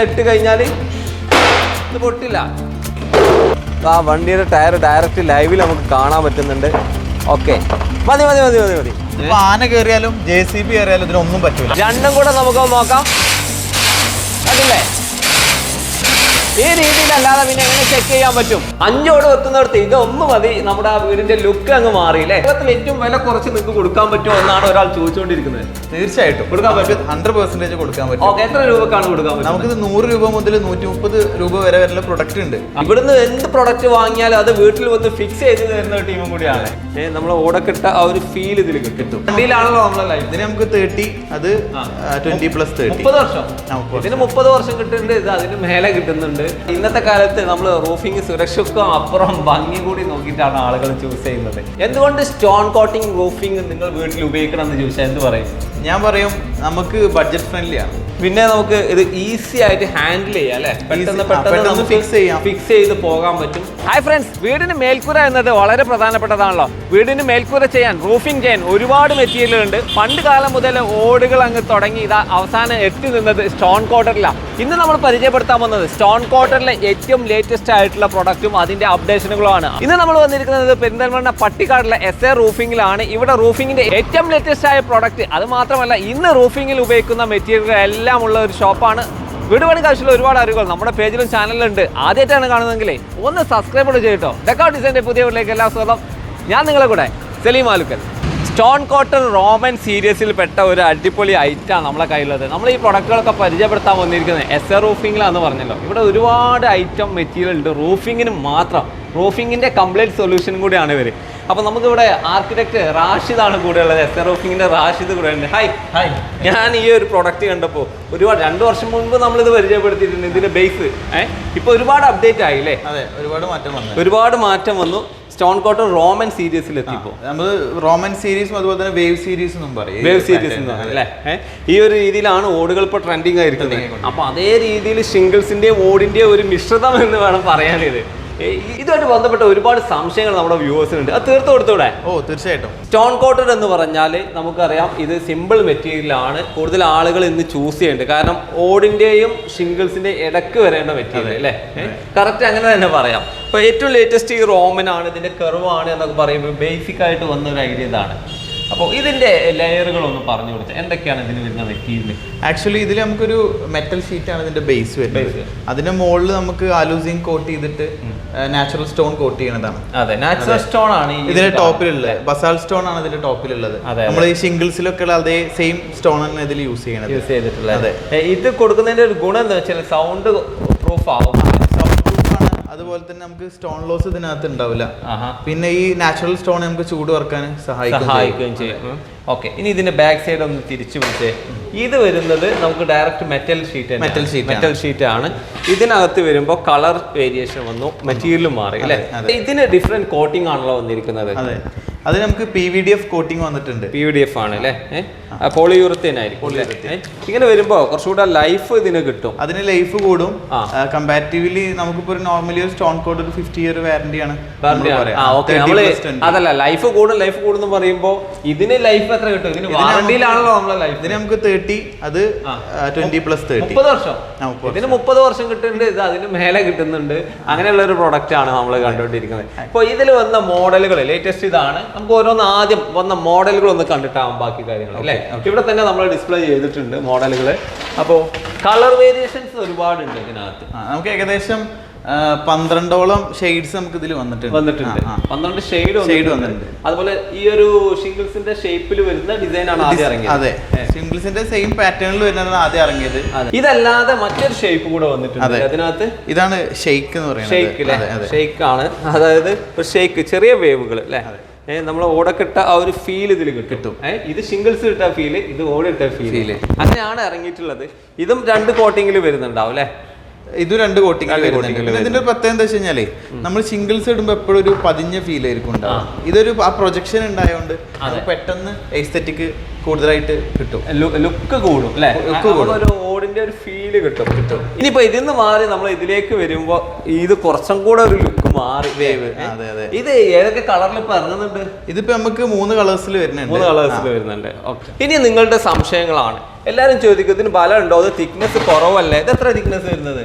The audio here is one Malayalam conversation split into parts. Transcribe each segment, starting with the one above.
ഇട്ട് കഴിഞ്ഞാൽ ഇത് പൊട്ടില്ല. ആ വണ്ടിയുടെ ടയർ ഡയറക്റ്റ് ലൈവിൽ നമുക്ക് കാണാൻ പറ്റുന്നുണ്ട്. ഓക്കെ മതി മതി മതി മതി മതി. ആന കയറിയാലും ജെ സി ബി കയറിയാലും ഇതിനൊന്നും പറ്റില്ല രണ്ടും കൂടെ നമുക്ക് നോക്കാം. അതില്ലേ? ഈ രീതിയിലല്ലാതെ പിന്നെ എങ്ങനെ ചെക്ക് ചെയ്യാൻ പറ്റും? അഞ്ചോട് വെക്കുന്നിടത്ത് ഇത് ഒന്ന് മതി നമ്മുടെ ആ വീടിന്റെ ലുക്ക് അങ്ങ് മാറിയില്ലേ ഏറ്റവും വില കുറച്ച് നിങ്ങൾക്ക് കൊടുക്കാൻ പറ്റുമോ എന്നാണ് ഒരാൾ ചോദിച്ചുകൊണ്ടിരിക്കുന്നത്. തീർച്ചയായിട്ടും. കൊടുക്കാൻ പറ്റും. ഹൺഡ്രഡ് പെർസെന്റേജ് കൊടുക്കാൻ പറ്റും. ഓക്കെ എത്ര രൂപക്കാണ് കൊടുക്കാൻ പറ്റും നമുക്ക് നൂറ് രൂപ മുതൽ നൂറ്റി മുപ്പത് രൂപ വരെ വരുന്ന പ്രൊഡക്റ്റ് ഉണ്ട്. ഇവിടുന്ന് എന്ത് പ്രൊഡക്റ്റ് വാങ്ങിയാലും അത് വീട്ടിൽ വന്ന് ഫിക്സ് ചെയ്ത് തരുന്ന ടീമും കൂടിയാണ്. ഏഹ് നമ്മൾ ഓടക്കിട്ട ആ ഒരു ഫീൽ ഇതിൽ കിട്ടും. വണ്ടിയിലാണല്ലോ നമ്മളെ ലൈഫ് ഇതിന് നമുക്ക് തേർട്ടി അത് ട്വന്റി പ്ലസ് തേർട്ടി മുപ്പത് വർഷം. ഇതിന് മുപ്പത് വർഷം കിട്ടുന്നുണ്ട് ഇത് അതിന് മേലെ കിട്ടുന്നുണ്ട്. ഇന്നത്തെ കാലത്ത് നമ്മൾ റൂഫിംഗ് സുരക്ഷക്കും അപ്പുറം ഭംഗി കൂടി നോക്കിയിട്ടാണ് ആളുകൾ ചൂസ് ചെയ്യുന്നത്. എന്തുകൊണ്ട് സ്റ്റോൺ കോട്ടിംഗ് റൂഫിംഗ് നിങ്ങൾ വീട്ടിൽ ഉപയോഗിക്കണം എന്ന് ചോദിച്ചാൽ എന്ത് പറയും? ഞാൻ പറയും നമുക്ക് ബഡ്ജറ്റ് ഫ്രണ്ട്ലി ആണ്. പിന്നെ നമുക്ക് ഇത് ഈസി ആയിട്ട് ഹാൻഡിൽ ചെയ്യാം അല്ലെ? പെട്ടെന്ന് പെട്ടെന്ന് ഫിക്സ് ചെയ്യാം. ഫിക്സ് ചെയ്ത് പോകാൻ പറ്റും. ഹായ് ഫ്രണ്ട്സ് വീടിന് മേൽക്കൂര എന്നത് വളരെ പ്രധാനപ്പെട്ടതാണല്ലോ. വീടിന് മേൽക്കൂര ചെയ്യാൻ റൂഫിംഗ് ചെയ്യാൻ ഒരുപാട് മെറ്റീരിയൽ ഉണ്ട്. പണ്ട് കാലം മുതൽ ഓടുകൾ അങ്ങ് തുടങ്ങി ഇതാ അവസാനം എത്തി നിന്നത് സ്റ്റോൺ കോട്ടറിലാണ് ഇന്ന് നമ്മൾ പരിചയപ്പെടുത്താൻ വന്നത് സ്റ്റോൺ കോട്ടറിലെ ഏറ്റവും ലേറ്റസ്റ്റ് ആയിട്ടുള്ള പ്രൊഡക്റ്റും അതിന്റെ അപ്ഡേഷനുകളുമാണ് ഇന്ന് നമ്മൾ വന്നിരിക്കുന്നത് പെരിന്തൽമണ്ണ പട്ടിക്കാടിലെ എസ് എ റൂഫിംഗിലാണ് ഇവിടെ റൂഫിംഗിന്റെ ഏറ്റവും ലേറ്റസ്റ്റ് ആയ പ്രൊഡക്റ്റ് അത് മാത്രമല്ല ഇന്ന് റൂഫിങ്ങിൽ ഉപയോഗിക്കുന്ന മെറ്റീരിയൽ എല്ലാം ഉള്ള ഒരു ഷോപ്പാണ് വീടുപണി പണിക്ക് ഒരുപാട് അറിവുകൾ നമ്മുടെ പേജിലും ചാനലിലുണ്ട് ആദ്യമായിട്ടാണ് കാണുന്നതെങ്കിൽ ഒന്ന് സബ്സ്ക്രൈബ് കൂടെ ചെയ്യട്ടോ ഡെക്കൗട്ട് ഡിസൈന്റെ പുതിയ വീട്ടിലേക്ക് എല്ലാ സ്വാഗതം. ഞാൻ നിങ്ങളെ കൂടെ Saleem Alukkal. Stone coated Roman സീരീസിൽ പെട്ട ഒരു അടിപൊളി ഐറ്റാണ് നമ്മളെ കയ്യിലുള്ളത്. നമ്മൾ ഈ പ്രൊഡക്റ്റുകളൊക്കെ പരിചയപ്പെടുത്താൻ വന്നിരിക്കുന്നത് എസ് എ റൂഫിങ്ങിലാണെന്ന് പറഞ്ഞല്ലോ. ഇവിടെ ഒരുപാട് ഐറ്റം മെറ്റീരിയൽ ഉണ്ട്. റൂഫിങ്ങിന് മാത്രം. റൂഫിങ്ങിന്റെ കംപ്ലീറ്റ് സൊല്യൂഷൻ കൂടിയാണ് ഇവർ അപ്പോൾ നമുക്കിവിടെ ആർക്കിടെക്ട് റാഷിദാണ് കൂടെ ഉള്ളത് എസ് റൂഫിങ്ങിന്റെ റാഷിദ് കൂടെ ഉണ്ട്. ഹായ് ഹായ് ഞാൻ ഈ ഒരു പ്രൊഡക്റ്റ് കണ്ടപ്പോൾ ഒരുപാട് രണ്ട് വർഷം മുൻപ് നമ്മൾ ഇത് പരിചയപ്പെടുത്തിയിട്ടുണ്ട് ഇതിന്റെ ബേസ് ഏഹ് ഇപ്പൊ ഒരുപാട് അപ്ഡേറ്റ് ആയില്ലേ അതെ ഒരുപാട് മാറ്റം വന്നു. ഒരുപാട് മാറ്റം വന്നു. സ്റ്റോൺ കോട്ടൺ റോമൻ സീരീസിൽ എത്തിപ്പോ നമ്മൾ റോമൻ സീരീസും അതുപോലെ തന്നെ വേവ് സീരീസ് എന്നും പറയും. വേവ് സീരീസ് അല്ലേ? ഈ ഒരു രീതിയിലാണ് ഓടുകൾ ഇപ്പോൾ ട്രെൻഡിങ് ആയിരിക്കുന്നത്. അപ്പൊ അതേ രീതിയിൽ ഷിംഗിൾസിന്റെയും ഓടിന്റെയും ഒരു മിശ്രിതം എന്ന് വേണം പറയാനിത്. ഇതുമായിട്ട് ബന്ധപ്പെട്ട ഒരുപാട് സംശയങ്ങൾ നമ്മുടെ വ്യൂവേഴ്സിനുണ്ട്. അത് തീർത്തു കൊടുത്തൂടെ? ഓ തീർച്ചയായിട്ടും. സ്റ്റോൺ കോട്ടഡ് എന്ന് പറഞ്ഞാൽ നമുക്കറിയാം ഇത് സിമ്പിൾ മെറ്റീരിയലാണ് കൂടുതൽ ആളുകൾ ഇന്ന് ചൂസ് ചെയ്യുന്നുണ്ട് കാരണം ഓടിന്റെയും ഷിംഗിൾസിന്റെ ഇടയ്ക്ക് വരേണ്ട മെറ്റീരിയൽ അല്ലേ? കറക്റ്റ് അങ്ങനെ തന്നെ പറയാം. അപ്പൊ ഏറ്റവും ലേറ്റസ്റ്റ് ഈ റോമൻ ആണ് ഇതിന്റെ കർവാണ് എന്നൊക്കെ പറയുമ്പോൾ ബേസിക് ആയിട്ട് വന്ന ഒരു ഐഡിയ ഇതാണ്. അപ്പോൾ ഇതിന്റെ ലെയറുകൾ ഒന്ന് പറഞ്ഞു കൊടുത്തത് എന്തൊക്കെയാണ് ഇതിന് വരുന്ന മെറ്റീരിയൽ ആക്ച്വലി ഇതിൽ നമുക്കൊരു മെറ്റൽ ഷീറ്റ് ആണ് ഇതിന്റെ ബേസ് വരുന്നത്. അതിന്റെ മുകളിൽ നമുക്ക് ആലൂസിങ് കോട്ട് ചെയ്തിട്ട് നാച്ചുറൽ സ്റ്റോൺ കോട്ട് ചെയ്യണതാണ്. അതെ നാച്ചുറൽ സ്റ്റോൺ ആണ് ഇതിന്റെ ടോപ്പിലുള്ളത്. ബസാൽ സ്റ്റോൺ ആണ് ഇതിന്റെ ടോപ്പിലുള്ളത്. അതെ, നമ്മൾ ഈ ഷിംഗിൾസിലൊക്കെ ഉള്ള അതേ സെയിം സ്റ്റോൺ ആണ് ഇതിൽ യൂസ് ചെയ്യണത്. യൂസ് ചെയ്തിട്ടുള്ളത്. അതെ. ഇത് കൊടുക്കുന്നതിന്റെ ഒരു ഗുണം എന്താ വെച്ചാൽ സൗണ്ട് പ്രൂഫ് ആവും അതുപോലെ തന്നെ നമുക്ക് സ്റ്റോൺ ലോസ് ഇതിനകത്ത് ഉണ്ടാവില്ല. പിന്നെ ഈ നാച്ചുറൽ സ്റ്റോൺ നമുക്ക് ചൂട് വറക്കാൻ സഹായിക്കും. സഹായിക്കുകയും ചെയ്യും. ഓക്കെ ഇനി ഇതിന്റെ ബാക്ക് സൈഡ് ഒന്ന് തിരിച്ചു പിടിച്ചേ. ഇത് വരുന്നത് നമുക്ക് direct metal sheet metal sheet ആണ്. മെറ്റൽ ഷീറ്റ് ആണ്. ഇതിനകത്ത് വരുമ്പോൾ കളർ വേരിയേഷൻ വന്നു മെറ്റീരിയൽ മാറി അല്ലേ. ഇതിന് ഡിഫറെന്റ് കോട്ടിംഗ് ആണല്ലോ വന്നിരിക്കുന്നത്. അതെ. നമുക്ക് P V D F coating വന്നിട്ടുണ്ട്. പി വി ഡി എഫ് ആണ് അല്ലേ? പോളിയൂറത്തേൻ ആയിരിക്കും ഇങ്ങനെ വരുമ്പോ കുറച്ചുകൂടെ ലൈഫ് ഇതിന് കിട്ടും. അതിന് ലൈഫ് കൂടും. കമ്പാരിറ്റീവ്ലി നമുക്കിപ്പോ ഒരു നോർമലി ഒരു സ്റ്റോൺ കോഡ് ഒരു ഫിഫ്റ്റി ഇയർ വാറന്റി ആണ് അതല്ല ലൈഫ് കൂടും ലൈഫ് കൂടും പറയുമ്പോൾ ഇതിന് ലൈഫ് എത്ര കിട്ടും? ഇതിന് ഇതിന് വാറണ്ടിയിലാണല്ലോ നമ്മളെ ലൈഫ് ഇതിന് നമുക്ക് തേർട്ടി അത് ആ. ട്വന്റി പ്ലസ് തേർട്ടി മുപ്പത് വർഷം. ഇതിന് മുപ്പത് വർഷം കിട്ടുന്നുണ്ട് ഇത് അതിന് മേലെ കിട്ടുന്നുണ്ട്. അങ്ങനെയുള്ള ഒരു പ്രൊഡക്റ്റ് ആണ് നമ്മൾ കണ്ടുകൊണ്ടിരിക്കുന്നത് ഇപ്പോൾ ഇതിൽ വന്ന മോഡലുകൾ ലേറ്റസ്റ്റ് ഇതാണ്. നമുക്ക് ഓരോന്ന് ആദ്യം വന്ന മോഡലുകൾ ഒന്ന് കണ്ടിട്ടാവും ബാക്കി കാര്യങ്ങൾ അല്ലേ? ഇവിടെ തന്നെ നമ്മൾ ഡിസ്പ്ലേ ചെയ്തിട്ടുണ്ട് മോഡലുകൾ അപ്പോൾ കളർ വേരിയേഷൻസ് ഒരുപാടുണ്ട് ഇതിനകത്ത്. നമുക്ക് ഏകദേശം പന്ത്രണ്ടോളം ഷെയ്ഡ്സ് നമുക്ക് ഇതിൽ വന്നിട്ടുണ്ട്. വന്നിട്ടുണ്ട്. പന്ത്രണ്ട് ഷെയ്ഡ് ഷെയ്ഡ് വന്നിട്ടുണ്ട്. അതുപോലെ ഈ ഒരു ഷിംഗിൾസിന്റെ ഷേപ്പിൽ വരുന്ന ഡിസൈൻ ആണ് ആദ്യം ഇറങ്ങിയത്. അതെ. സിംഗിൾസിന്റെ സെയിം പാറ്റേണിൽ വരുന്നതാണ് ആദ്യം ഇറങ്ങിയത്. ഇതല്ലാതെ മറ്റൊരു ഷേപ്പ് കൂടെ വന്നിട്ടുണ്ട്. അതിനകത്ത് ഇതാണ് ഷെയ്ക്ക് എന്ന് പറയുന്നത്. ഷെയ്ക്ക്. ഷെയ്ക്ക് ആണ്. അതായത് ഒരു ഷെയ്ക്ക് ചെറിയ വേവുകൾ അല്ലേ ഏഹ് നമ്മൾ ഓടക്കിട്ട ആ ഒരു ഫീൽ ഇതിൽ കിട്ടും. ഏഹ് ഇത് സിംഗിൾസ് കിട്ട ഫീൽ ഇത് ഓടിട്ട ഫീൽ. അങ്ങനെയാണ് ഇറങ്ങിയിട്ടുള്ളത്. ഇതും രണ്ട് കോട്ടിങ്ങിൽ വരുന്നുണ്ടാവും അല്ലേ ഇത് രണ്ട് കോട്ടിങ് ഇതിന്റെ ഒരു പ്രത്യേകത എന്താ വെച്ച് കഴിഞ്ഞാൽ നമ്മൾ സിംഗിൾസ് ഇടുമ്പോൾ എപ്പോഴും ഒരു പതിഞ്ഞ ഫീൽ ആയിരിക്കും ഉണ്ടാവും ഇതൊരു ആ പ്രൊജക്ഷൻ ഉണ്ടായതുകൊണ്ട് പെട്ടെന്ന് എസ്തെറ്റിക് കൂടുതലായിട്ട് കിട്ടും. ലുക്ക് കൂടും ലുക്ക് കൂടും. ഓടിന്റെ ഒരു ഫീൽ കിട്ടും. കിട്ടും. ഇനിയിപ്പോ ഇതിൽ നിന്ന് മാറി നമ്മൾ ഇതിലേക്ക് വരുമ്പോ ഇത് കുറച്ചും കൂടെ ഒരു ലുക്ക് മാറി വേവ് ഇത് ഏതൊക്കെ കളറിൽ ഇപ്പൊ ഇറങ്ങുന്നുണ്ട്? ഇതിപ്പോ നമുക്ക് മൂന്ന് കളേഴ്സിൽ വരുന്നുണ്ട്. മൂന്ന് കളേഴ്സിൽ വരുന്നുണ്ട്. ഓക്കെ ഇനി നിങ്ങളുടെ സംശയങ്ങളാണ്. എല്ലാരും ചോദിക്കും ഇതിന് ബലം ഉണ്ടോ അത് തിക്നെസ് കുറവല്ലേ? ഇത് എത്ര തിക്നെസ് വരുന്നത്?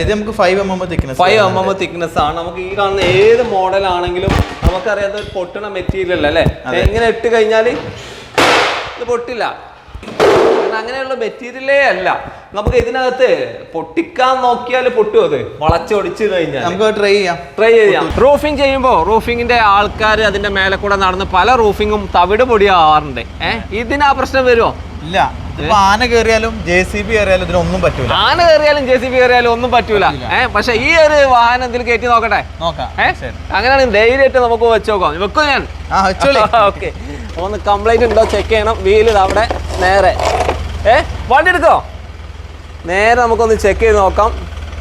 ഇത് നമുക്ക് five M M thickness five M M thickness ആണ്. നമുക്ക് ഈ കാണുന്ന ഏത് മോഡൽ ആണെങ്കിലും നമുക്കറിയാത്ത ഒരു പൊട്ടണ മെറ്റീരിയൽ അല്ലേ? എങ്ങനെ ഇട്ട് കഴിഞ്ഞാൽ ഇത് പൊട്ടില്ല. അങ്ങനെയുള്ള മെറ്റീരിയലേ അല്ല. നമുക്ക് ഇതിനകത്ത് പൊട്ടിക്കാൻ നോക്കിയാൽ പൊട്ടും അത്. വളച്ചൊടിച്ച് കഴിഞ്ഞാൽ. നമുക്ക് ട്രൈ ചെയ്യാം. ട്രൈ ചെയ്യാം. റൂഫിംഗ് ചെയ്യുമ്പോൾ റൂഫിങ്ങിന്റെ ആൾക്കാർ അതിന്റെ മേലെ കൂടെ നടന്ന് പല റൂഫിങ്ങും തവിട് പൊടിയാവാറുണ്ട്. ഏഹ് ഇതിന് ആ പ്രശ്നം വരുമോ ഇല്ല. ഇപ്പൊ ആന കയറിയാലും ജെ സി ബി കയറിയാലും ഇതിനൊന്നും പറ്റൂല. ആന കയറിയാലും ജെ സി ബി കയറിയാലും ഒന്നും പറ്റൂല. ഏഹ് പക്ഷെ ഈ ഒരു വാഹനം ഇതിൽ കയറ്റി നോക്കട്ടെ? നോക്കാം. ഏ? അങ്ങനെയാണെങ്കിൽ ധൈര്യമായിട്ട് നമുക്ക് വെച്ച് നോക്കാം. വെക്കും ഞാൻ. ഓക്കെ ഒന്ന് കംപ്ലൈന്റ് ഉണ്ടോ? ചെക്ക് ചെയ്യണം. വീലിത് അവിടെ നേരെ. ഏ വണ്ടി എടുക്കോ നേരെ നമുക്കൊന്ന് ചെക്ക് ചെയ്ത് നോക്കാം.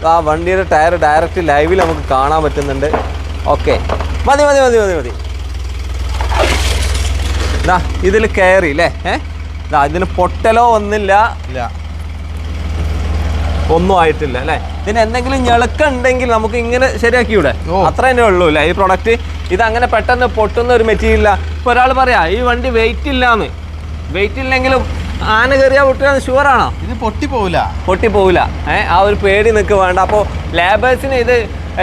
ആ വണ്ടിയുടെ ടയർ ഡയറക്റ്റ് ലൈവിൽ നമുക്ക് കാണാൻ പറ്റുന്നുണ്ട്. ഓക്കെ മതി മതി മതി മതി മതി. ഇതാ ഇതിൽ കയറി അല്ലേ ഏ? ഇതാ ഇതിന് പൊട്ടലോ ഒന്നില്ല ഇല്ല. ഒന്നും ആയിട്ടില്ല അല്ലേ ഇതിന് എന്തെങ്കിലും ഞെളുക്കുണ്ടെങ്കിൽ നമുക്ക് ഇങ്ങനെ ശരിയാക്കിയൂടെ. അത്ര തന്നെ ഉള്ളൂ അല്ലേ ഈ പ്രൊഡക്റ്റ് ഇത് അങ്ങനെ പെട്ടെന്ന് പൊട്ടുന്ന ഒരു മെറ്റീരിയൽ ഇപ്പൊ ഒരാൾ പറയാ ഈ വണ്ടി വെയിറ്റ് ഇല്ലാന്ന്. വെയിറ്റ് ഇല്ലെങ്കിലും ആന കയറിയാ പൊട്ടുക ഷുവർ ആണോ? ഇത് പൊട്ടി പോവില്ല പൊട്ടി പോവില്ല ഏഹ് ആ ഒരു പേടി നിൽക്ക് വേണ്ട. അപ്പോൾ ലേബേഴ്സിന് ഇത്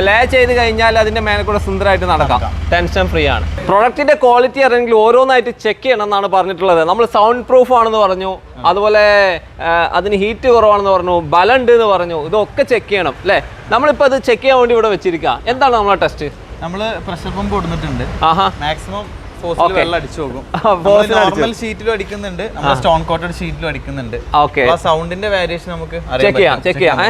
ലേ ചെയ്ത് കഴിഞ്ഞാൽ അതിന്റെ മേലെ കൂടെ സുന്ദരമായിട്ട് നടക്കാം. ടെൻഷൻ ഫ്രീ ആണ്. പ്രൊഡക്റ്റിന്റെ ക്വാളിറ്റി അറിയെങ്കിൽ ഓരോന്നായിട്ട് ചെക്ക് ചെയ്യണം എന്നാണ് പറഞ്ഞിട്ടുള്ളത്. നമ്മൾ സൗണ്ട് പ്രൂഫ് ആണെന്ന് പറഞ്ഞു. അതുപോലെ അതിന് ഹീറ്റ് കുറവാണെന്ന് പറഞ്ഞു. ബലുണ്ട് എന്ന് പറഞ്ഞു. ഇതൊക്കെ ചെക്ക് ചെയ്യണം അല്ലേ നമ്മളിപ്പോൾ അത് ചെക്ക് ചെയ്യാൻ വേണ്ടി ഇവിടെ വെച്ചിരിക്കുക എന്താണ് നമ്മളെ ടെസ്റ്റ് നമ്മൾ പ്രഷർ പമ്പ് കൊടുത്തിട്ടുണ്ട്. ആഹാ. മാക്സിമം ഫോസിൽ. വെള്ളം അടിച്ചു പോകും. നോർമൽ ഷീറ്റിലും അടിക്കുന്നുണ്ട്. സ്റ്റോൺ കോട്ടഡ് ഷീറ്റിലും അടിക്കുന്നുണ്ട്. ഓക്കെ സൗണ്ടിന്റെ വേരിയേഷൻ നമുക്ക് ചെക്ക് ചെയ്യാം ചെക്ക് ചെയ്യാം.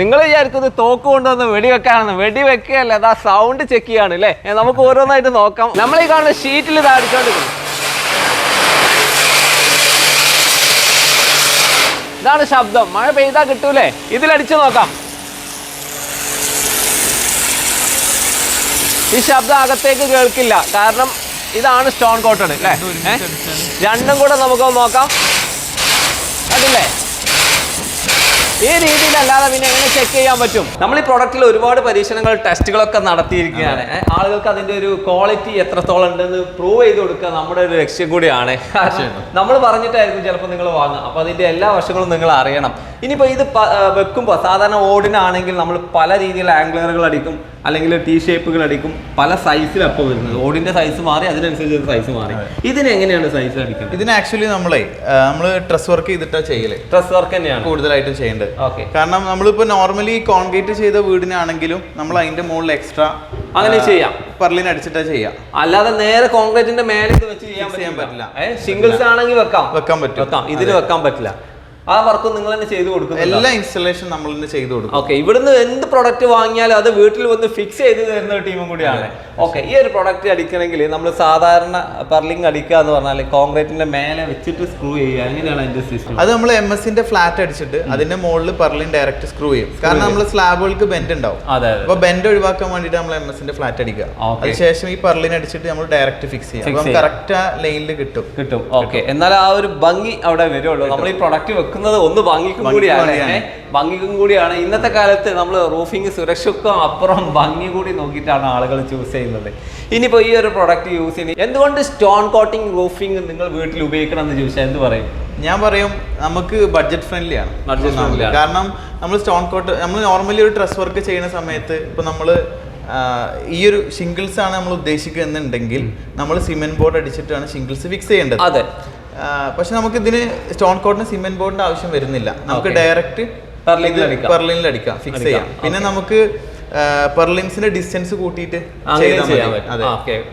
നിങ്ങൾ വിചാരിക്കുന്നത് തോക്ക് കൊണ്ടുവന്ന് വെടിവെക്കാണെന്ന്. വെടിവെക്കുകയല്ല അതാ സൗണ്ട് ചെക്ക് ചെയ്യാണ് അല്ലേ നമുക്ക് ഓരോന്നായിട്ട് നോക്കാം. നമ്മൾ ഈ കാണുന്ന ഷീറ്റിൽ ഇത് അടിച്ചോണ്ടിരിക്കുന്നു. ഇതാണ് ശബ്ദം. മഴ പെയ്താ കിട്ടൂലേ? ഇതിലടിച്ചു നോക്കാം. ഈ ശബ്ദം അകത്തേക്ക് കേൾക്കില്ല. കാരണം ഇതാണ് സ്റ്റോൺ കോട്ടൺ അല്ലേ? രണ്ടും കൂടെ നമുക്ക് നോക്കാം. അതില്ലേ? ഈ രീതിയിലല്ലാതെ പിന്നെ എങ്ങനെ ചെക്ക് ചെയ്യാൻ പറ്റും? നമ്മൾ ഈ പ്രൊഡക്റ്റിൽ ഒരുപാട് പരീക്ഷണങ്ങൾ ടെസ്റ്റുകളൊക്കെ നടത്തിയിരിക്കുകയാണ്. ആളുകൾക്ക് അതിന്റെ ഒരു ക്വാളിറ്റി എത്രത്തോളം ഉണ്ടെന്ന് പ്രൂവ് ചെയ്ത് കൊടുക്കുക നമ്മുടെ ഒരു ലക്ഷ്യം കൂടിയാണ്. നമ്മൾ പറഞ്ഞിട്ടായിരിക്കും ചിലപ്പോൾ നിങ്ങൾ വാങ്ങുക. അപ്പോൾ അതിന്റെ എല്ലാ വശങ്ങളും നിങ്ങൾ അറിയണം. ഇനിയിപ്പോൾ ഇത് വെക്കുമ്പോ വെക്കുമ്പോൾ സാധാരണ ഓടിനാണെങ്കിൽ നമ്മൾ പല രീതിയിലുള്ള ആംഗ്ലറുകൾ അടിക്കും. അല്ലെങ്കിൽ ടീ ഷേപ്പുകൾ അടിക്കും പല സൈസിൽ അപ്പോൾ വരുന്നത്. ഓടിന്റെ സൈസ് മാറി അതിനനുസരിച്ച് സൈസ് മാറി. ഇതിന് എങ്ങനെയാണ് സൈസ് അടിക്കുന്നത് ഇതിന് ആക്ച്വലി നമ്മളെ നമ്മൾ ഡ്രസ് വർക്ക് ചെയ്തിട്ടാ ചെയ്യൽ. ഡ്രസ് വർക്ക് തന്നെയാണ്. കൂടുതലായിട്ടും ചെയ്യേണ്ടത്. ഓക്കെ കാരണം നമ്മളിപ്പോ നോർമലി കോൺക്രീറ്റ് ചെയ്ത വീടിനാണെങ്കിലും നമ്മൾ അതിന്റെ മുകളിൽ എക്സ്ട്രാ അങ്ങനെ ചെയ്യാം. പെർലിൻ അടിച്ചിട്ടാ ചെയ്യാം. അല്ലാതെ നേരെ കോൺക്രീറ്റിന്റെ മേലെ വെച്ച് ചെയ്യാൻ പറ്റില്ല. സിംഗിൾസ് ആണെങ്കിൽ വെക്കാം. വെക്കാൻ പറ്റും. ഇതിന് വെക്കാൻ പറ്റില്ല. ആ വർക്ക് നിങ്ങൾ തന്നെ ചെയ്തു കൊടുക്കും എല്ലാ ഇൻസ്റ്റലേഷൻ നമ്മൾ തന്നെ ചെയ്തു കൊടുക്കും. ഓക്കെ ഇവിടുന്ന് എന്ത് പ്രൊഡക്റ്റ് വാങ്ങിയാലും അത് വീട്ടിൽ വന്ന് ഫിക്സ് ചെയ്ത് തരുന്ന ടീമും കൂടിയാണ്. ഓക്കെ ഈ ഒരു പ്രൊഡക്റ്റ് അടിക്കണമെങ്കിൽ നമ്മൾ സാധാരണ പെർലിംഗ് അടിക്കുക എന്ന് പറഞ്ഞാൽ കോൺക്രീറ്റിന്റെ മേലെ വെച്ചിട്ട് സ്ക്രൂ ചെയ്യുക. എങ്ങനെയാണ് അതിന്റെ സിസ്റ്റം അത് നമ്മൾ എം എസിന്റെ ഫ്ലാറ്റ് അടിച്ചിട്ട് അതിന്റെ മുകളിൽ പെർലിൻ ഡയറക്റ്റ് സ്ക്രൂ ചെയ്യും. കാരണം നമ്മൾ സ്ലാബുകൾക്ക് ബെൻഡ് ഉണ്ടാവും. അപ്പൊ ബെൻഡ് ഒഴിവാക്കാൻ വേണ്ടിട്ട് നമ്മൾ എം എസിന്റെ ഫ്ലാറ്റ് അടിക്കുക. അതിനുശേഷം ഈ പെർലിൻ അടിച്ചിട്ട് നമ്മൾ ഡയറക്റ്റ് ഫിക്സ് ചെയ്യും. കറക്റ്റ് ആ ലൈനിൽ കിട്ടും. കിട്ടും. ഓക്കെ എന്നാൽ ആ ഒരു ഭംഗി അവിടെ വരുള്ളൂ. നമ്മൾ ഈ പ്രൊഡക്റ്റ് വെക്കുന്നത് ഒന്ന് ഭംഗിക്കും കൂടിയാണ്. ഭംഗിക്കും കൂടിയാണ്. ഇന്നത്തെ കാലത്ത് നമ്മൾ റൂഫിംഗ് സുരക്ഷക്കും അപ്പുറം ഭംഗി കൂടി നോക്കിയിട്ടാണ് ആളുകൾ ചൂസ് ചെയ്യുന്നത്. ഇനിയിപ്പോൾ ഈ ഒരു പ്രൊഡക്റ്റ് യൂസ് ചെയ്യുന്നത് എന്തുകൊണ്ട് സ്റ്റോൺ കോട്ടിംഗ് റൂഫിംഗ് നിങ്ങൾ വീട്ടിൽ ഉപയോഗിക്കണം എന്ന് ചോദിച്ചാൽ എന്ത് പറയും? ഞാൻ പറയും നമുക്ക് ബഡ്ജറ്റ് ഫ്രണ്ട്ലി ആണ്. Friendly കാരണം നമ്മൾ സ്റ്റോൺ കോട്ട് നമ്മൾ നോർമലി ഒരു ഡ്രസ് വർക്ക് ചെയ്യുന്ന സമയത്ത് ഇപ്പം നമ്മൾ ഈ ഒരു ഷിംഗിൾസ് ആണ് നമ്മൾ ഉദ്ദേശിക്കുന്നുണ്ടെങ്കിൽ നമ്മൾ സിമെന്റ് ബോർഡ് അടിച്ചിട്ടാണ് ഷിംഗിൾസ് ഫിക്സ് ചെയ്യേണ്ടത്. അതെ. പക്ഷെ നമുക്ക് ഇതിന് സ്റ്റോൺ കോട്ടിന് സിമെന്റ് ബോർഡിന്റെ ആവശ്യം വരുന്നില്ല. നമുക്ക് ഡയറക്റ്റ് പെർലിനിൽ അടിക്കാം. ഫിക്സ് ചെയ്യാം. പിന്നെ നമുക്ക് പെർലിൻസിന്റെ ഡിസ്റ്റൻസ് കൂട്ടിയിട്ട്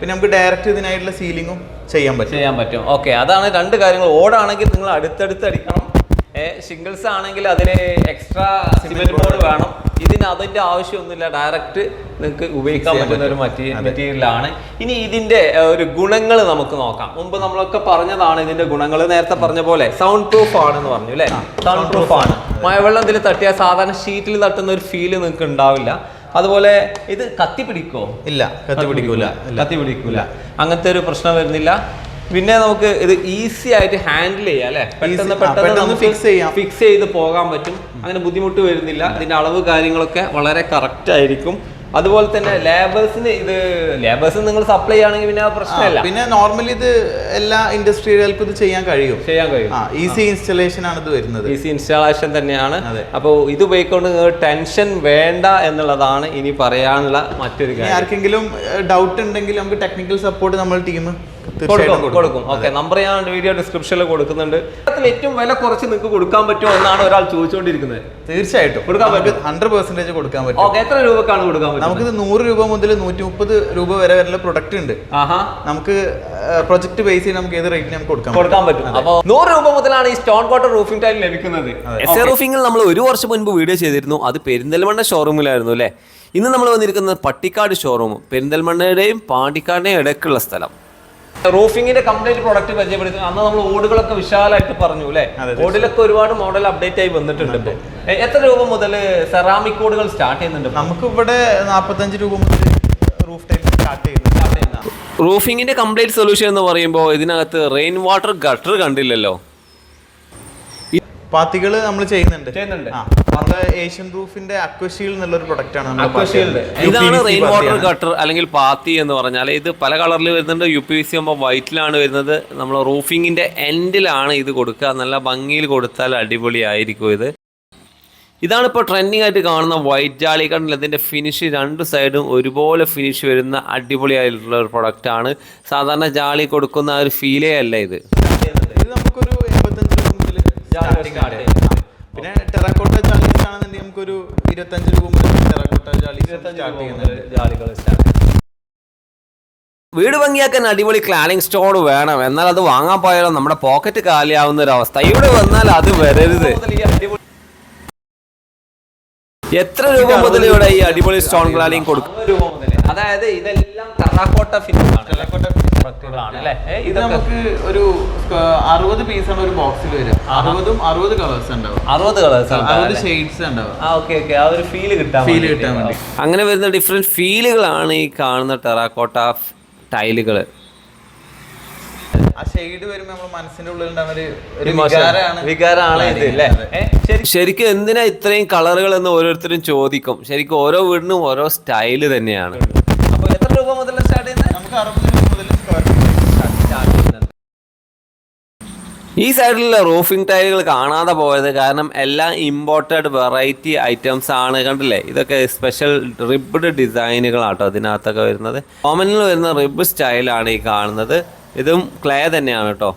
പിന്നെ നമുക്ക് ഡയറക്റ്റ് ഇതിനായിട്ടുള്ള സീലിംഗും ചെയ്യാൻ പറ്റും. ചെയ്യാൻ പറ്റും. ഓക്കെ അതാണ് രണ്ട് കാര്യങ്ങൾ. ഓടാണെങ്കിൽ നിങ്ങൾ അടുത്തടുത്ത് അടിക്കണം. സിംഗിൾസ് ആണെങ്കിൽ അതിന് എക്സ്ട്രാ സിമെന്റ് ബോർഡ് വേണം. ഇതിന് അതിന്റെ ആവശ്യമൊന്നുമില്ല. ഡയറക്റ്റ് നിങ്ങൾക്ക് ഉപയോഗിക്കാൻ പറ്റുന്ന ഒരു. മെറ്റീരിയലാണ് ഇനി ഇതിന്റെ ഒരു ഗുണങ്ങൾ നമുക്ക് നോക്കാം. മുമ്പ് നമ്മളൊക്കെ പറഞ്ഞതാണ് ഇതിന്റെ ഗുണങ്ങൾ നേരത്തെ പറഞ്ഞ പോലെ സൗണ്ട് പ്രൂഫ് ആണെന്ന് പറഞ്ഞു അല്ലേ? സൗണ്ട് പ്രൂഫ് ആണ്. മഴവെള്ളം ഇതിൽ തട്ടിയാൽ സാധാരണ ഷീറ്റിൽ തട്ടുന്ന ഒരു ഫീൽ നിങ്ങൾക്ക് ഉണ്ടാവില്ല. അതുപോലെ ഇത് കത്തി പിടിക്കോ ഇല്ല കത്തി പിടിക്കൂല കത്തി പിടിക്കൂല അങ്ങനത്തെ ഒരു പ്രശ്നം വരുന്നില്ല. പിന്നെ നമുക്ക് ഇത് ഈസി ആയിട്ട് ഹാൻഡിൽ ചെയ്യാം അല്ലെ? പെട്ടെന്ന് പെട്ടെന്ന് ഫിക്സ് ചെയ്യാം. ഫിക്സ് ചെയ്ത് പോകാൻ പറ്റും. അങ്ങനെ ബുദ്ധിമുട്ട് വരുന്നില്ല. ഇതിന്റെ അളവ് കാര്യങ്ങളൊക്കെ വളരെ കറക്റ്റ് ആയിരിക്കും. അതുപോലെ തന്നെ ലേബേഴ്സിന് ഇത് ലേബേഴ്സ് നിങ്ങൾ സപ്ലൈ ചെയ്യുകയാണെങ്കിൽ പിന്നെ പ്രശ്നമില്ല. പിന്നെ നോർമലി ഇത് എല്ലാ ഇൻഡസ്ട്രികൾക്കും ഇത് ചെയ്യാൻ കഴിയും. ചെയ്യാൻ കഴിയും. ഈസി ഇൻസ്റ്റലേഷൻ ആണ് ഇത് വരുന്നത്. ഈസി ഇൻസ്റ്റാളേഷൻ തന്നെയാണ്. അപ്പോൾ ഇത് ഉപയോഗിക്കൊണ്ട് ടെൻഷൻ വേണ്ട എന്നുള്ളതാണ് ഇനി പറയാനുള്ള മറ്റൊരു കാര്യം. ആർക്കെങ്കിലും ഡൗട്ട് ഉണ്ടെങ്കിൽ നമുക്ക് ടെക്നിക്കൽ സപ്പോർട്ട് നമ്മൾ ടീം കൊടുക്കും ഓക്കെ നമ്പർ ഞാൻ വീഡിയോ ഡിസ്ക്രിപ്ഷനിൽ കൊടുക്കുന്നുണ്ട്. ഏറ്റവും വില കുറച്ച് നിങ്ങൾക്ക് കൊടുക്കാൻ പറ്റുമോ എന്നാണ് ഒരാൾ ചോദിച്ചുകൊണ്ടിരിക്കുന്നത്. തീർച്ചയായിട്ടും. കൊടുക്കാൻ പറ്റും. ഹൺഡ്രഡ് പെർസെന്റേജ് കൊടുക്കാൻ പറ്റും. ഓക്കെ എത്ര രൂപക്കാണ് കൊടുക്കാൻ പറ്റും നമുക്ക് നൂറ് രൂപ മുതൽ നൂറ്റി മുപ്പത് രൂപ വരെ വരെയുള്ള പ്രൊഡക്റ്റ് ഉണ്ട്. ആഹാ. നമുക്ക് പ്രൊജക്ട് ബേസ് ചെയ്ത് നമുക്ക് ഏത് റേറ്റിന് നമുക്ക് കൊടുക്കാം കൊടുക്കാൻ പറ്റും. അപ്പോൾ നൂറ് രൂപ മുതലാണ് ഈ സ്റ്റോൺ വാട്ടർ റൂഫിംഗ് ടൈൽ ലഭിക്കുന്നത്. എസ് എ റൂഫിംഗിൽ നമ്മൾ ഒരു വർഷം മുൻപ് വീഡിയോ ചെയ്തിരുന്നു. അത് പെരിന്തൽമണ്ണ ഷോറൂമിലായിരുന്നു അല്ലേ? ഇന്ന് നമ്മൾ വന്നിരിക്കുന്നത് പട്ടിക്കാട് ഷോറൂം പെരിന്തൽമണ്ണയുടെയും പാണ്ടിക്കാടിന്റെയും ഇടയ്ക്കുള്ള സ്ഥലം. റൂഫിംഗിന്റെ കംപ്ലീറ്റ് പ്രോഡക്റ്റ് പരിചയപ്പെടുത്തി. അന്ന് നമ്മൾ ഓടുകളൊക്കെ വിശാലമായിട്ട് പറഞ്ഞു അല്ലേ? ഓടിലൊക്കെ ഒരുപാട് മോഡൽ അപ്ഡേറ്റ് ആയി വന്നിട്ടുണ്ട് എത്ര രൂപ മുതൽ സെറാമിക് ഓടുകൾ സ്റ്റാർട്ട് ചെയ്യുന്നുണ്ട്? നമുക്ക് ഇവിടെ നാൽപ്പത്തഞ്ച് രൂപ മുതൽ റൂഫ് ടൈപ്പ് സ്റ്റാർട്ട് ചെയ്യുന്നത് റൂഫിങ്ങിന്റെ കംപ്ലീറ്റ് സൊല്യൂഷൻ എന്ന് പറയുമ്പോൾ ഇതിനകത്ത് റെയിൻ വാട്ടർ ഗട്ടർ കണ്ടില്ലല്ലോ. പാത്തികൾ നമ്മൾ ചെയ്യുന്നുണ്ട്. ചെയ്യുന്നുണ്ട്. ആ ഏഷ്യൻ റൂഫിന്റെ അക്വഷീൽ എന്നുള്ള ഒരു പ്രൊഡക്റ്റ് ആണ് ഇതാണ് റെയിൻ വാട്ടർ. ഗട്ടർ അല്ലെങ്കിൽ പാത്തി എന്ന് പറഞ്ഞാൽ ഇത് പല കളറിൽ വരുന്നുണ്ട്. യു പി വി സി ആകുമ്പോൾ വൈറ്റിലാണ് വരുന്നത്. നമ്മൾ റൂഫിങ്ങിന്റെ എൻഡിലാണ് ഇത് കൊടുക്കുക. നല്ല ഭംഗിയിൽ കൊടുത്താൽ അടിപൊളിയായിരിക്കും ഇത്. ഇതാണ് ഇപ്പോൾ ട്രെൻഡിങ് ആയിട്ട് കാണുന്ന വൈറ്റ് ജാളി കണ്ടില്ല? ഇതിന്റെ ഫിനിഷ് രണ്ട് സൈഡും ഒരുപോലെ ഫിനിഷ് വരുന്ന അടിപൊളിയായിട്ടുള്ള ഒരു പ്രൊഡക്റ്റ് ആണ്. സാധാരണ ജാളി കൊടുക്കുന്ന ആ ഒരു ഫീലേ അല്ല ഇത്? ഇത് നമുക്കൊരു എൺപത്തഞ്ച് പിന്നെ ടെറാക്കോട്ട ജാലീസ് ആണെന്നുണ്ടെങ്കിൽ നമുക്കൊരു ഇരുപത്തഞ്ച് രൂപ മുതൽ ടെറാക്കോട്ട ജാലീസ് സ്റ്റാർട്ട് ചെയ്യുന്നുണ്ട്. ജാലികൾ സ്റ്റാർട്ട് വീട് ഭംഗിയാക്കാൻ അടിപൊളി ക്ലാനിങ് സ്റ്റോൺ വേണം. എന്നാൽ അത് വാങ്ങാൻ പോയാലോ? നമ്മുടെ പോക്കറ്റ് കാലിയാവുന്ന ഒരു അവസ്ഥ. ഇവിടെ വന്നാൽ അത് വരരുത്. എത്ര രൂപ മുതൽ ഇവിടെ ഈ അടിപൊളി സ്റ്റോൺ ക്ലാനിങ് കൊടുക്കും? അതായത് ഇതെല്ലാം ടെറാക്കോട്ട ഫിനിഷ് ആണ്. ടെറാക്കോട്ട പ്രൊഡക്റ്റുകളാണ് അല്ലേ? ഇത് നമുക്ക് ഒരു അറുപത് പീസാണ് ഒരു ബോക്സിൽ വരിക. അറുപതും അറുപത് കളേഴ്സ് ഉണ്ടാവും. അറുപത് കളേഴ്സ് അറുപത് ഷെയ്ഡ്സ് ഉണ്ടാവും. ആ ഓക്കെ ഓക്കെ ആ ഒരു ഫീൽ കിട്ടാൻ ഫീൽ കിട്ടാൻ വേണ്ടി അങ്ങനെ വരുന്ന ഡിഫറെന്റ് ഫീലുകളാണ് ഈ കാണുന്ന ടെറാക്കോട്ട ടൈലുകൾ ആ ഷെയ്ഡ് വരുമ്പോൾ നമ്മുടെ മനസ്സിന്റെ ഉള്ളിൽ ഉണ്ടാവുന്ന വികാരമാണ് വികാരമാണ് ഇത് അല്ലേ? ശരിക്കും എന്തിനാ ഇത്രയും കളറുകൾ എന്ന് ഓരോരുത്തരും ചോദിക്കും. ശരിക്കും ഓരോ വീടിനും ഓരോ സ്റ്റൈൽ തന്നെയാണ്. അപ്പൊ എത്ര രൂപ മുതൽ സ്റ്റാർട്ട് ചെയ്യുന്നത് നമുക്ക് അറുപത് രൂപ മുതൽ സ്ക്വയർ ഫീറ്റ് സ്റ്റാർട്ട് ചെയ്യുന്നത് ഈ സൈഡിലുള്ള റൂഫിംഗ് ടൈലുകൾ കാണാതെ പോയത് കാരണം എല്ലാം ഇമ്പോർട്ടഡ് വെറൈറ്റി ഐറ്റംസ് ആണ് കണ്ടില്ലേ? ഇതൊക്കെ സ്പെഷ്യൽ റിബ്ഡ് ഡിസൈനുകളാട്ടോ ഇതിനകത്തൊക്കെ വരുന്നത്. കോമനിൽ വരുന്ന റിബ് സ്റ്റൈലാണ് ഈ കാണുന്നത്. ഇതും ക്ലേ തന്നെയാണ് കേട്ടോ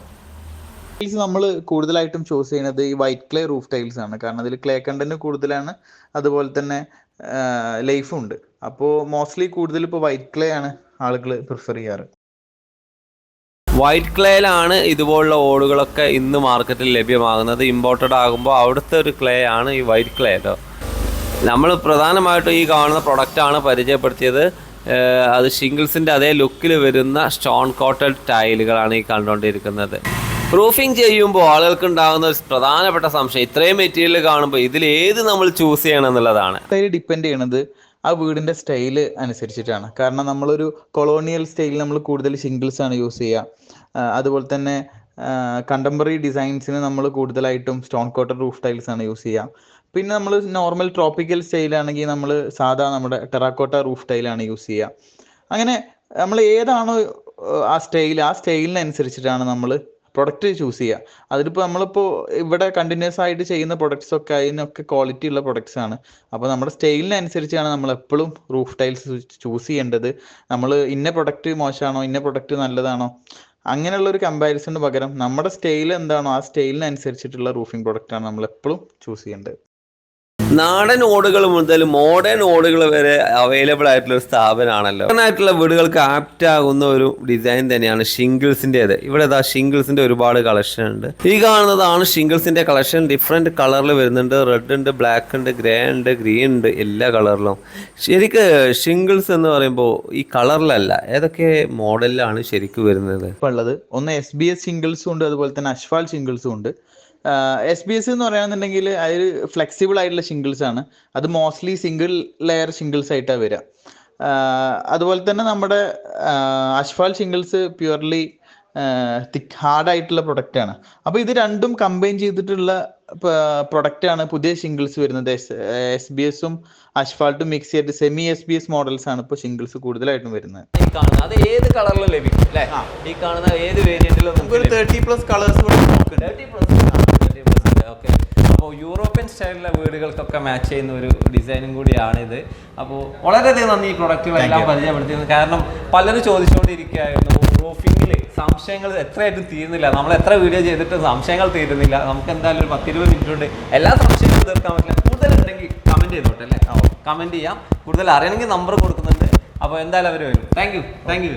ടൈൽസ് നമ്മൾ കൂടുതലായിട്ടും ചൂസ് ചെയ്യുന്നത് ഈ വൈറ്റ് ക്ലേ റൂഫ് ടൈൽസ് ആണ്. കാരണം അതിൽ ക്ലേ കണ്ടന്റ് കൂടുതലാണ് അതുപോലെ തന്നെ ലൈഫും ഉണ്ട്. അപ്പോൾ മോസ്റ്റ്ലി കൂടുതൽ ഇപ്പോൾ വൈറ്റ് ക്ലേ ആണ് ആളുകൾ പ്രിഫർ ചെയ്യാറ്. വൈറ്റ് ക്ലേയിലാണ് ഇതുപോലുള്ള ഓടുകളൊക്കെ ഇന്ന് മാർക്കറ്റിൽ ലഭ്യമാകുന്നത്. ഇമ്പോർട്ടഡ് ആകുമ്പോൾ അവിടുത്തെ ഒരു ക്ലേ ആണ് ഈ വൈറ്റ് ക്ലേ കേട്ടോ നമ്മൾ പ്രധാനമായിട്ടും ഈ കാണുന്ന പ്രൊഡക്റ്റാണ് പരിചയപ്പെടുത്തിയത്. അത് ഷിംഗിൾസിന്റെ അതേ ലുക്കിൽ വരുന്ന സ്റ്റോൺ കോട്ടഡ് ടൈലുകളാണ് ഈ കണ്ടുകൊണ്ടിരിക്കുന്നത്. റൂഫിംഗ് ചെയ്യുമ്പോൾ ആളുകൾക്ക് ഉണ്ടാകുന്ന പ്രധാനപ്പെട്ട സംശയം ഇത്രയും മെറ്റീരിയൽ കാണുമ്പോൾ ഇതിൽ ഏത് നമ്മൾ ചൂസ് ചെയ്യണം എന്നുള്ളതാണ്. ഡിപ്പെൻഡ് ചെയ്യണത് ആ വീടിന്റെ സ്റ്റൈൽ അനുസരിച്ചിട്ടാണ്. കാരണം നമ്മളൊരു കൊളോണിയൽ സ്റ്റൈലിൽ നമ്മൾ കൂടുതൽ ഷിംഗിൾസ് ആണ് യൂസ് ചെയ്യുക. അതുപോലെ തന്നെ കണ്ടംപററി ഡിസൈൻസിന് നമ്മൾ കൂടുതലായിട്ടും സ്റ്റോൺ കോട്ടർ റൂഫ് ടൈൽസ് ആണ് യൂസ് ചെയ്യുക പിന്നെ നമ്മൾ നോർമൽ ട്രോപ്പിക്കൽ സ്റ്റൈലാണെങ്കിൽ നമ്മൾ സാധാ നമ്മുടെ ടെറാക്കോട്ട റൂഫ് ടൈലാണ് യൂസ് ചെയ്യുക അങ്ങനെ നമ്മൾ ഏതാണോ ആ സ്റ്റൈൽ ആ സ്റ്റൈലിനനുസരിച്ചിട്ടാണ് നമ്മൾ പ്രൊഡക്റ്റ് ചൂസ് ചെയ്യുക അതിലിപ്പോൾ നമ്മളിപ്പോൾ ഇവിടെ കണ്ടിന്യൂസ് ആയിട്ട് ചെയ്യുന്ന പ്രൊഡക്ട്സ് ഒക്കെ അതിനൊക്കെ ക്വാളിറ്റി ഉള്ള പ്രൊഡക്ട്സ് ആണ്. അപ്പോൾ നമ്മുടെ സ്റ്റൈലിനനുസരിച്ചാണ് നമ്മൾ എപ്പോഴും റൂഫ് ടൈൽസ് ചൂസ് ചെയ്യേണ്ടത്. നമ്മൾ ഇന്ന പ്രൊഡക്റ്റ് മോശമാണോ ഇന്ന പ്രൊഡക്റ്റ് നല്ലതാണോ അങ്ങനെയുള്ള ഒരു കമ്പാരിസണിന് പകരം നമ്മുടെ സ്റ്റൈൽ എന്താണോ ആ സ്റ്റൈലിനനുസരിച്ചിട്ടുള്ള റൂഫിംഗ് പ്രൊഡക്റ്റാണ് നമ്മൾ എപ്പോഴും ചൂസ് ചെയ്യേണ്ടത്. നാടൻ ഓടുകൾ മുതൽ മോഡേൺ ഓടുകൾ വരെ അവൈലബിൾ ആയിട്ടുള്ള ഒരു സ്ഥാപനമാണല്ലോ ആയിട്ടുള്ള വീടുകൾക്ക് ആപ്റ്റ് ആകുന്ന ഒരു ഡിസൈൻ തന്നെയാണ് ഷിംഗിൾസിന്റെത് ഇവിടെ ഇതാ ഷിംഗിൾസിന്റെ ഒരുപാട് കളക്ഷൻ ഉണ്ട്. ഈ കാണുന്നതാണ് ഷിംഗിൾസിന്റെ കളക്ഷൻ ഡിഫറെന്റ് കളറിൽ വരുന്നുണ്ട്. റെഡ് ഉണ്ട് ബ്ലാക്ക് ഉണ്ട് ഗ്രേ ഉണ്ട് ഗ്രീൻ ഉണ്ട് എല്ലാ കളറിലും ശരിക്ക് ഷിംഗിൾസ് എന്ന് പറയുമ്പോൾ ഈ കളറിലല്ല ഏതൊക്കെ മോഡലിലാണ് ശരിക്കും വരുന്നത്? ഉള്ളത്. ഒന്ന് എസ് ബി എസ് ഷിംഗിൾസും ഉണ്ട് അതുപോലെ തന്നെ അഷ്ഫാൽ ഷിംഗിൾസും ഉണ്ട്. എസ് ബി എസ് എന്ന് പറയാന്നുണ്ടെങ്കിൽ അതിൽ ഫ്ലെക്സിബിൾ ആയിട്ടുള്ള ഷിംഗിൾസ് ആണ്. അത് മോസ്റ്റ്ലി സിംഗിൾ ലെയർ ഷിംഗിൾസ് ആയിട്ടാണ് വരിക അതുപോലെ തന്നെ നമ്മുടെ അഷ്ഫാൽ ഷിംഗിൾസ് പ്യുവർലി തിക്ക് ഹാർഡായിട്ടുള്ള പ്രൊഡക്റ്റ് ആണ്. അപ്പോൾ ഇത് രണ്ടും കമ്പൈൻ ചെയ്തിട്ടുള്ള പ്രൊഡക്റ്റ് ആണ് പുതിയ ഷിംഗിൾസ് വരുന്നത്. എസ് എസ് ബി എസും അഷ്ഫാൾട്ടും മിക്സ് ചെയ്തിട്ട് semi S B S models ആണ് ഇപ്പോൾ ഷിംഗിൾസ് കൂടുതലായിട്ടും വരുന്നത്. ഈ കാണുന്നത് അത് ഏത് കളറിലും ലഭിക്കും അല്ലേ? ഈ കാണുന്ന ഏത് വേരിയന്റിലും ഒരു thirty plus colours thirty plus okay. അപ്പോൾ യൂറോപ്യൻ സ്റ്റൈലിലെ വീടുകൾക്കൊക്കെ മാച്ച് ചെയ്യുന്ന ഒരു ഡിസൈനും കൂടിയാണിത്. അപ്പോൾ വളരെയധികം നന്ദി ഈ പ്രൊഡക്റ്റുകളെല്ലാം പരിചയപ്പെടുത്തിയത് കാരണം പലരും ചോദിച്ചുകൊണ്ടിരിക്കുകയായിരുന്നു റൂഫിങ്ങിൽ സംശയങ്ങൾ എത്രയായിട്ടും തീരുന്നില്ല. നമ്മൾ എത്ര വീഡിയോ ചെയ്തിട്ട് സംശയങ്ങൾ തീരുന്നില്ല. നമുക്ക് എന്തായാലും ഒരു പത്തിരുപത് മിനിറ്റ് കൊണ്ട് എല്ലാ സംശയങ്ങളും തീർക്കാൻ പറ്റില്ല. കൂടുതൽ ഉണ്ടെങ്കിൽ കമന്റ് ചെയ്തോട്ടെ അല്ലേ? കമന്റ് ചെയ്യാം. കൂടുതൽ അറിയണമെങ്കിൽ നമ്പർ കൊടുക്കുന്നുണ്ട്. അപ്പോൾ എന്തായാലും അവർ വരും. Thank you thank you